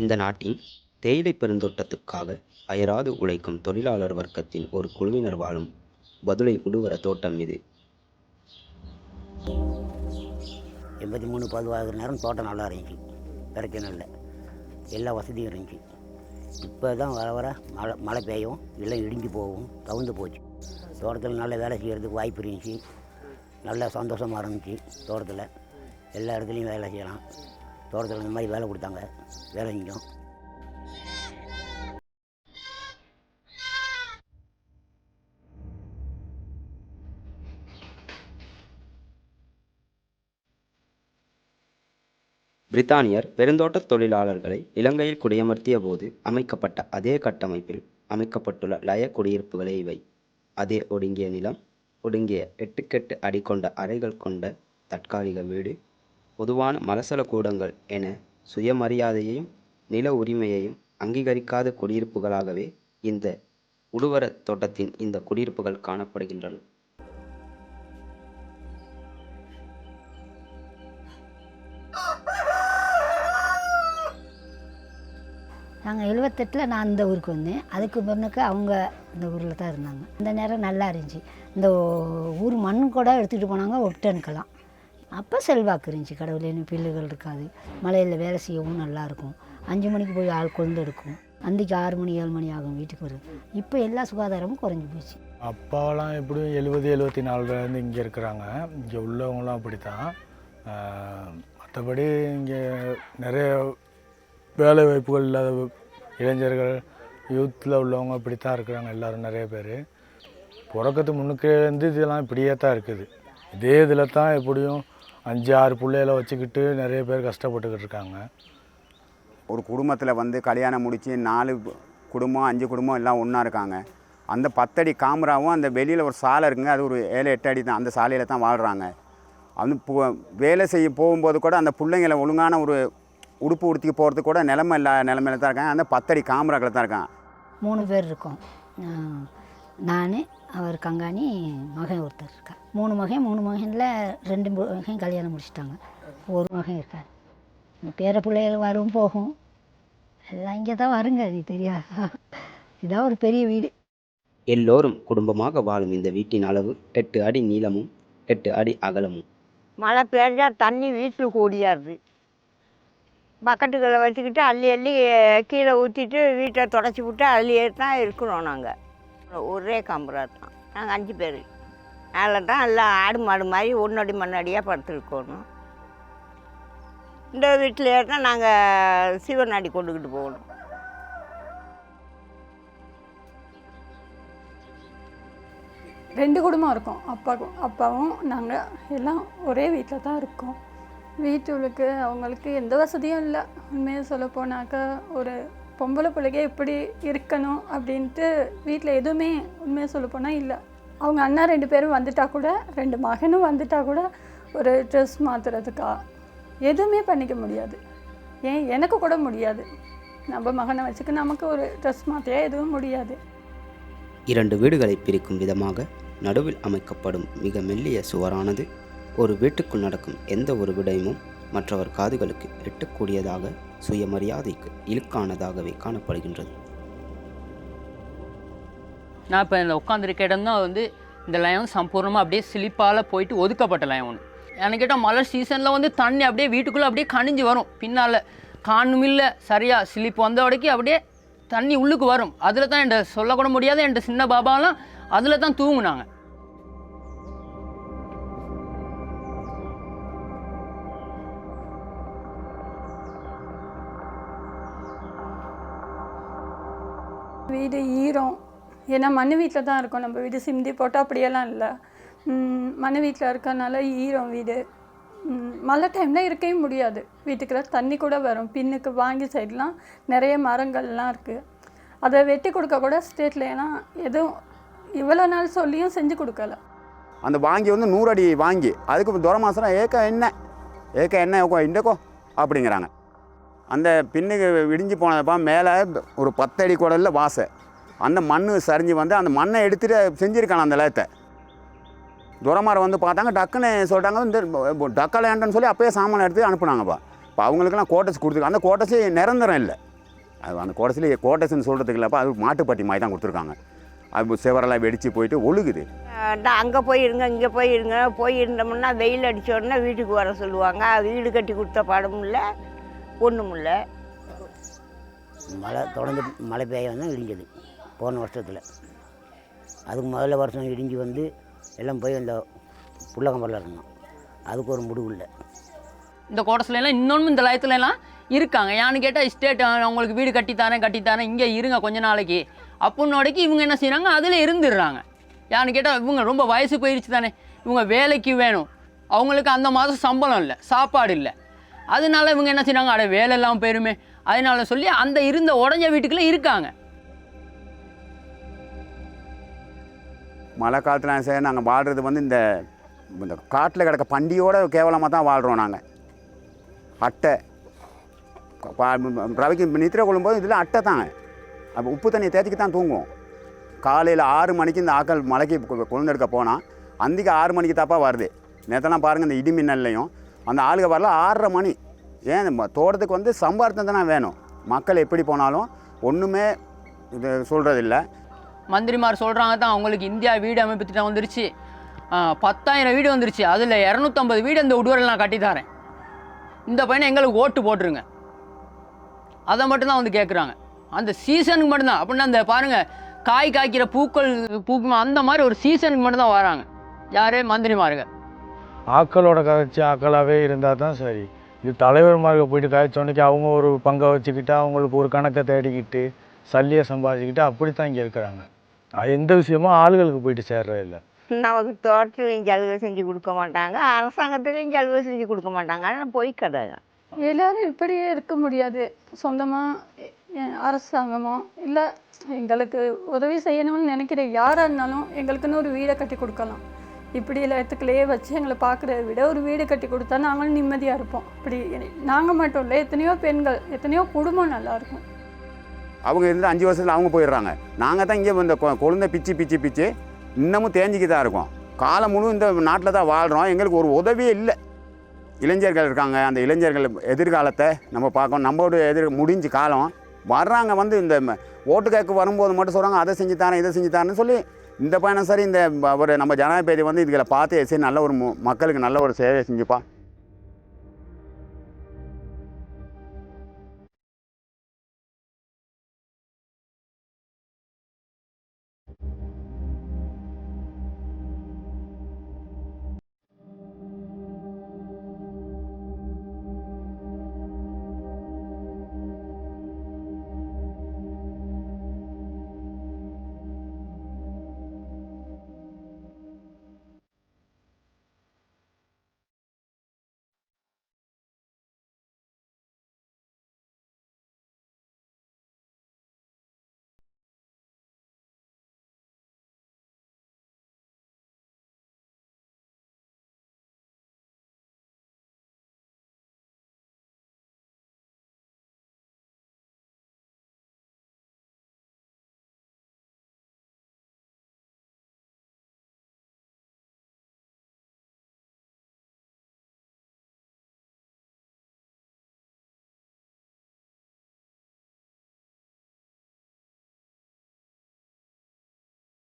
இந்த நாட்டின் தேயிலை பெருந்தோட்டத்துக்காக அயராது உழைக்கும் தொழிலாளர் வர்க்கத்தின் ஒரு குழுவினர் வாழும் பதுளை உடுவர தோட்டம் இது. எண்பத்தி மூணு பதுவாகிற நேரம் தோட்டம் நல்லா. இருந்துச்சு பிரச்சனை இல்லை எல்லா வசதியும் இருந்துச்சு இப்போ தான் வர வர மழை மழை பெய்யும். எல்லாம் இடிஞ்சு போகும். தகுந்து போச்சு. தோட்டத்தில் நல்ல வேலை செய்கிறதுக்கு வாய்ப்பு இருந்துச்சு. நல்லா சந்தோஷமாக இருந்துச்சு தோட்டத்தில். எல்லா இடத்துலையும் வேலை செய்யலாம். தோட்டத்தில் இந்த மாதிரி வேலை கொடுத்தாங்க. வேலை பிரித்தானியர் பெருந்தோட்டத் தொழிலாளர்களை இலங்கையில் குடியமர்த்திய போது அமைக்கப்பட்ட அதே கட்டமைப்பில் அமைக்கப்பட்டுள்ள லய குடியிருப்புகளே இவை. அதே ஒடுங்கிய நிலம் ஒடுங்கிய எட்டுக்கெட்டு அடி கொண்ட அறைகள் கொண்ட தற்காலிக வீடு பொதுவான மலசல கூடங்கள் என சுயமரியாதையையும் நில உரிமையையும் அங்கீகரிக்காத குடியிருப்புகளாகவே இந்த உடுவரத் தோட்டத்தின் இந்த குடியிருப்புகள் காணப்படுகின்றன. நாங்கள் எழுபத்தெட்டில் நான் இந்த ஊருக்கு வந்தேன். அதுக்கு பிறனுக்கு அவங்க இந்த ஊரில் தான் இருந்தாங்க. இந்த நேரம் நல்லா இருந்துச்சு. இந்த ஊர் மண் கூட எடுத்துகிட்டு போனாங்க ஒட்டனுக்கெல்லாம். அப்போ செல்வாக்கு இருந்துச்சு. கடவுளேன்னு பில்லுகள் இருக்காது. மலையில் வேலை செய்யவும் நல்லாயிருக்கும் அஞ்சு மணிக்கு போய் ஆள் கொண்டு எடுக்கும். அந்திக்கு ஆறு மணி ஏழு மணி ஆகும் வீட்டுக்கு வரும் இப்போ எல்லா சுகாதாரமும் குறைஞ்சி போச்சு. அப்பாவெல்லாம் எப்படியும் எழுபது எழுபத்தி நாலுலேருந்து இங்கே இருக்கிறாங்க. இங்கே உள்ளவங்களாம் அப்படி தான் மற்றபடி இங்கே நிறைய வேலை வாய்ப்புகள் இல்லாத இளைஞர்கள் யூத்தில் உள்ளவங்க இப்படி தான் இருக்கிறாங்க எல்லோரும் நிறைய பேர். பிறக்கத்து முன்னுக்கேருந்து இதெல்லாம் இப்படியே தான் இருக்குது. இதே இதில் தான் எப்படியும் அஞ்சு ஆறு பிள்ளைகளை வச்சுக்கிட்டு நிறைய பேர் கஷ்டப்பட்டுக்கிட்டு இருக்காங்க. ஒரு குடும்பத்தில் வந்து கல்யாணம் முடித்து நாலு குடும்பம் அஞ்சு குடும்பம் எல்லாம் ஒன்றா இருக்காங்க. அந்த பத்தடி காமராவும் அந்த வெளியில் ஒரு சாலை இருக்குங்க அது ஒரு ஏழு எட்டு அடி தான் அந்த சாலையில் தான் வாழ்கிறாங்க அந்த வேலை செய்ய போகும்போது கூட அந்த பிள்ளைங்களை ஒழுங்கான ஒரு உடுப்பு உடுத்தி போகிறதுக்கு கூட நிலமை இல்லா நிலமையில தான் இருக்காங்க. அந்த பத்தடி காமராக்கள் தான் இருக்காங்க. மூணு பேர் இருக்கோம். நான் அவர் கங்காணி மகன் ஒருத்தர் இருக்கா மூணு மகன் மூணு மகனில் ரெண்டு மகன் கல்யாணம் முடிச்சிட்டாங்க. ஒரு மகன் இருக்கார். பேர பிள்ளைகள் வரும் போகும். எல்லாம் இங்கே தான் வருங்க அது தெரியாதா இதான் ஒரு பெரிய வீடு. எல்லோரும் குடும்பமாக வாழும் இந்த வீட்டின் அளவு எட்டு அடி நீளமும் எட்டு அடி அகலமும். மழை பெஞ்சா தண்ணி வீட்டில் கூடியாருது. பக்கெட்டுகளை வச்சுக்கிட்டு அள்ளி அள்ளி கீழே ஊற்றிட்டு வீட்டை தொடச்சி விட்டு அள்ளியே தான் இருக்கிறோம் நாங்கள் ஒரே கம்பரா தான். நாங்கள் அஞ்சு பேர். அதில் தான் எல்லாம் ஆடு மாடு மாதிரி ஒன்னடி மண்ணடியாக படுத்துருக்கணும். இந்த வீட்டில் தான் நாங்கள் சிவனாடி கொண்டுக்கிட்டு போகணும். ரெண்டு குடும்பம் இருக்கோம். அப்பாவும் அப்பாவும் நாங்கள் எல்லாம் ஒரே வீட்டில் தான் இருக்கோம். வீட்டுக்கு அவங்களுக்கு எந்த வசதியும் இல்லை. உண்மையாக சொல்ல போனாக்கா ஒரு பொம்பளை பிள்ளைங்க எப்படி இருக்கணும் அப்படின்ட்டு வீட்டில் எதுவுமே உண்மையாக சொல்லப்போனால் இல்லை. அவங்க அண்ணா ரெண்டு பேரும் வந்துட்டா கூட ரெண்டு மகனும் வந்துட்டா கூட ஒரு ட்ரெஸ் மாற்றுறதுக்கா எதுவுமே பண்ணிக்க முடியாது. ஏன்? எனக்கு கூட முடியாது. நம்ம மகனை வச்சுக்க நமக்கு ஒரு ட்ரெஸ் மாற்றியா எதுவும் முடியாது. இரண்டு வீடுகளை பிரிக்கும் விதமாக நடுவில் அமைக்கப்படும் மிக மெல்லிய சுவரானது ஒரு வீட்டுக்குள் நடக்கும் எந்த ஒரு விடயமும் மற்றவர் காதுகளுக்கு எட்டக்கூடியதாக சுயமரியாதைக்கு இழுக்கானதாகவே காணப்படுகின்றது. நான் இப்போ இந்த உட்காந்துருக்க இடம் தான் வந்து இந்த லயம் சம்பூர்ணமாக அப்படியே சிலிப்பால் போயிட்டு ஒதுக்கப்பட்ட லயம் ஒன்று எனக்கு கேட்டால் மழை சீசனில் வந்து தண்ணி அப்படியே வீட்டுக்குள்ளே அப்படியே கணிஞ்சு வரும். பின்னால் காணுமில்ல சரியாக சிலிப்பு வந்த வரைக்கும் அப்படியே தண்ணி உள்ளுக்கு வரும். அதில் தான் என்கிட்ட சொல்லக்கூட முடியாது என்கிட்ட சின்ன பாபாலாம் அதில் தான் தூங்குனாங்க. வீடு ஈரம். ஏன்னா மண் வீட்டில் தான் இருக்கோம். நம்ம வீடு சிந்தி போட்டால் அப்படியெல்லாம் இல்லை. மண் வீட்டில் இருக்கனால ஈரம் வீடு. மழை டைமில் இருக்கவே முடியாது. வீட்டுக்குள்ள தண்ணி கூட வரும். பின்னுக்கு வாங்கி சைட்லாம் நிறைய மரங்கள்லாம் இருக்குது அதை வெட்டி கொடுக்க கூட ஸ்டேட்டில் ஏன்னா எதுவும் இவ்வளோ நாள் சொல்லியும் செஞ்சு கொடுக்கல. அந்த வாங்கி வந்து நூறு அடி வாங்கி அதுக்கு துர ஏக்கம் என்ன? ஏக்கம் என்ன? ஏக்கோ இண்டக்கோ அப்படிங்கிறாங்க. அந்த பின்னுக்கு இடிஞ்சு போனதப்பா மேலே ஒரு பத்தடி குடலில் வாசை. அந்த மண் சரிஞ்சு வந்து அந்த மண்ணை எடுத்துகிட்டு செஞ்சுருக்கான அந்த லயத்தை துரமாரை வந்து பார்த்தாங்க டக்குன்னு சொல்லிட்டாங்க இந்த டக்கலேண்டன்னு சொல்லி அப்பயே சாமான் எடுத்து அனுப்புனாங்கப்பா. இப்போ அவங்களுக்குலாம் கோட்டஸ் கொடுத்துருக்கு அந்த கோட்டஸு நிரந்தரம் இல்லை. அது அந்த கோட்டசில் கோட்டஸ்ன்னு சொல்கிறதுக்கு இல்லைப்பா அது மாட்டுப்பட்டி மாதிரி தான் கொடுத்துருக்காங்க. அது சிவரெல்லாம் வெடித்து போயிட்டு ஒழுகுது. அங்கே போய் இருங்க இங்கே போய் இருங்க. போய் இருந்தோம்னா வெயில் அடிச்ச உடனே வீட்டுக்கு வர சொல்லுவாங்க. வீடு கட்டி கொடுத்த படமும் இல்லை. ஒன்றும் இல்லை மழை தொடர்ந்து மழை பெய்ய வந்து இடிஞ்சது போன வருஷத்தில். அதுக்கு முதல்ல வருஷம் இடிஞ்சு வந்து எல்லாம் போய் அந்த புள்ளகம்பரில் இருந்தோம். அதுக்கு ஒரு முடிவு இல்லை. இந்த கோட்டஸ்ல எல்லாம் இன்னொன்று இந்த லயத்துல எல்லாம் இருக்காங்க. யான்னு கேட்டால் ஸ்டேட் உங்களுக்கு வீடு கட்டித்தாரேன் கட்டித்தாரேன் இங்கே இருங்க கொஞ்ச நாளைக்கு. அப்புடினோடைக்கு இவங்க என்ன செய்கிறாங்க அதில் இருந்துடுறாங்க. யான்னு கேட்டால் இவங்க ரொம்ப வயசு போயிடுச்சு தானே. இவங்க வேலைக்கு வேணும். அவங்களுக்கு அந்த மாதம் சம்பளம் இல்லை சாப்பாடு இல்லை. அதனால இவங்க என்ன செய்கிறாங்க அட வேலை இல்லாமல் போயிருமே. அதனால சொல்லி அந்த இருந்த உடஞ்ச வீட்டுக்குள்ளே இருக்காங்க. மழை காலத்தில் சரி நாங்கள் வாழ்கிறது வந்து இந்த இந்த காட்டில் கிடக்க பண்டியோட கேவலமாக தான் வாழ்கிறோம் நாங்கள் அட்டை. ரவிக்கு நித்திரை கொள்ளும்போது இதில் அட்டை தாங்க. அப்போ உப்பு தண்ணியை தேய்ச்சிக்கு தான் தூங்குவோம். காலையில் ஆறு மணிக்கு இந்த ஆக்கள் மலைக்கு கு- கொழுந்தெடுக்க போனால் அந்திக்கு ஆறு மணிக்கு தாப்பா வருது. நேற்றெல்லாம் பாருங்கள் இந்த இடி மின்னல்லையும் அந்த ஆளுக வரல ஆறரை மணி. ஏன் தோட்டத்துக்கு வந்து சம்பாரத்தம் தானே வேணும். மக்கள் எப்படி போனாலும் ஒன்றுமே இது சொல்கிறதில்ல மந்திரிமார் சொல்கிறாங்க தான் அவங்களுக்கு இந்தியா வீடு அமைப்பு திட்டம் வந்துருச்சு. பத்தாயிரம் வீடு வந்துருச்சு. அதில் இரநூத்தம்பது வீடு இந்த உடுவரில் நான் கட்டித்தரேன் இந்த பையனை எங்களுக்கு ஓட்டு போட்டுருங்க. அதை மட்டும்தான் வந்து கேட்குறாங்க அந்த சீசனுக்கு மட்டும்தான் அப்படின்னா அந்த பாருங்கள் காய் காய்க்கிற பூக்கள் பூக்கும் அந்த மாதிரி ஒரு சீசனுக்கு மட்டும்தான் வராங்க. யாரே? மந்திரிமாருங்க ஆக்களோட கதைச்சி ஆக்களாகவே இருந்தால் தான் சரி. இது தலைவர்மார்க்க போயிட்டு கதைச்சோன்னைக்கு அவங்க ஒரு பங்கை வச்சுக்கிட்டு அவங்களுக்கு ஒரு கணக்கை தேடிக்கிட்டு சல்லியை சம்பாதிச்சுக்கிட்டு அப்படி தான் இங்கே இருக்கிறாங்க. எந்த விஷயமும் ஆளுகளுக்கு போயிட்டு சேர்றது இல்லை. நமக்கு தோட்டத்துலையும் சலுகை செஞ்சு கொடுக்க மாட்டாங்க. அரசாங்கத்துலேயும் சலுகை செஞ்சு கொடுக்க மாட்டாங்க. ஆனால் பொய் கதை. எல்லாரும் இப்படியே இருக்க முடியாது. சொந்தமாக அரசாங்கமோ இல்லை எங்களுக்கு உதவி செய்யணும்னு நினைக்கிற யாராக இருந்தாலும் எங்களுக்குன்னு ஒரு வீடை கட்டி கொடுக்கலாம். இப்படி இடத்துக்குள்ளேயே வச்சு எங்களை பார்க்குறத விட ஒரு வீடு கட்டி கொடுத்தா நாங்களும் நிம்மதியாக இருப்போம். இப்படி நாங்கள் மட்டும் இல்லை எத்தனையோ பெண்கள் எத்தனையோ குடும்பம் நல்லாயிருக்கும் அவங்க இருந்து அஞ்சு வருஷத்தில் அவங்க போயிடுறாங்க. நாங்கள் தான் இங்கே இந்த கொ- பிச்சு பிச்சு பிச்சு இன்னமும் தேஞ்சிக்கு தான் இருக்கோம். காலம் முழு இந்த நாட்டில் தான் வாழ்கிறோம் எங்களுக்கு ஒரு உதவியே இல்லை. இளைஞர்கள் இருக்காங்க. அந்த இளைஞர்கள் எதிர்காலத்தை நம்ம பார்க்கணும். நம்மளோட எதிர் முடிஞ்சு காலம் வர்றாங்க வந்து இந்த ஓட்டு கேட்க வரும்போது மட்டும் சொல்கிறாங்க அதை செஞ்சு தரேன் இதை செஞ்சு தரேன்னு சொல்லி இந்த பயணம் சரி இந்த ஒரு நம்ம ஜனாதிபதி வந்து இதுகளை பார்த்து சரி நல்ல ஒரு மக்களுக்கு நல்ல ஒரு சேவை செஞ்சுப்பா.